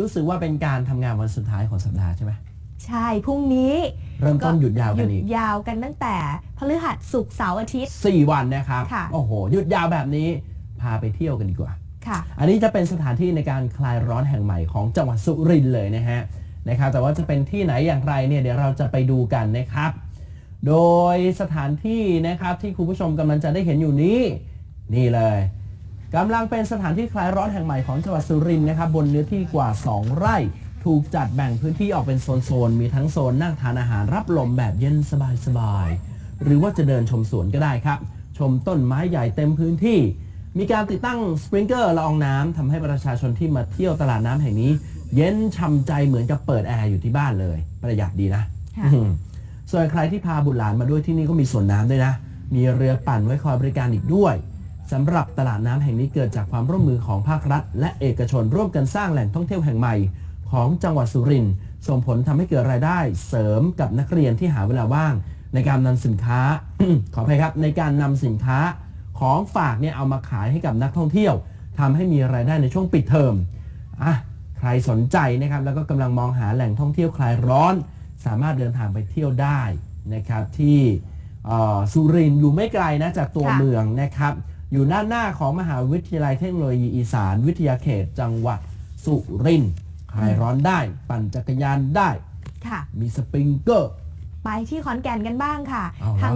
รู้สึกว่าเป็นการทำงานวันสุดท้ายของสัปดาห์ใช่ไหมใช่พรุ่งนี้เริ่มต้นหยุดยาวหกัยุนดอีกยาวกันตั้งแต่พฤหัสศุกร์เสาร์อาทิตย์ สี่วันนะครับ ค่ะ โอ้โห หยุดยาวแบบนี้พาไปเที่ยวกันดีกว่า ค่ะ อันนี้จะเป็นสถานที่ในการคลายร้อนแห่งใหม่ของจังหวัดสุรินทร์เลยนะฮะนะครับแต่ว่าจะเป็นที่ไหนอย่างไรเนี่ยเดี๋ยวเราจะไปดูกันนะครับ โดยสถานที่นะครับที่คุณผู้ชมกำลังจะได้เห็นอยู่นี้ นี่เลย กำลังเป็นสถานที่คลายร้อนแห่งใหม่ของจังหวัดสุรินทร์นะครับบนเนื้อที่กว่า 2 ไร่ ถูกจัดแบ่งพื้นที่ออกเป็นโซนๆมีทั้งโซนนั่งทานอาหารรับลมแบบเย็นสบายๆหรือว่าจะเดินชมสวนก็ได้ครับ ชมต้นไม้ใหญ่เต็มพื้นที่ มีการติดตั้งสปริงเกอร์ละอองน้ำทำให้ประชาชนที่มาเที่ยวตลาดน้ำแห่งนี้ เย็นช่ำใจเหมือนกับเปิดแอร์อยู่ที่บ้านเลย ประหยัดดีนะค่ะอืมส่วนใครที่พาบุตรหลานมาด้วยที่นี่ก็มีสวนน้ำด้วยนะ มีเรือปั่นไว้คอยบริการอีกด้วย สำหรับตลาดน้ำแห่งนี้เกิดจากความร่วมมือของภาครัฐ และเอกชนร่วมกันสร้างแหล่งท่องเที่ยวแห่งใหม่ ของจังหวัดสุรินทร์ส่งผลทำให้เกิดรายได้เสริมกับนักเรียนที่หาเวลาว่าง ในการนำสินค้า ขออภัยครับในการนำสินค้าของฝากเนี่ยเอามาขายให้กับนักท่องเที่ยวทำให้มีรายได้ในช่วงปิดเทอมอะใครสนใจนะครับแล้วก็กำลังมองหาแหล่งท่องเที่ยวคลายร้อน สามารถเดินทางไปเที่ยวได้นะครับที่เอ่อสุรินทร์อยู่ไม่ไกลนะจากตัวค่ะเมืองนะครับ อยู่ด้านหน้าของมหาวิทยาลัยเทคโนโลยีอีสาน วิทยาเขตจังหวัดสุรินทร์คลายร้อนได้ ปั่นจักรยานได้ ค่ะ มีสปริงเกอร์ ไปที่ขอนแก่นกันบ้างค่ะ เอาเหรอทาง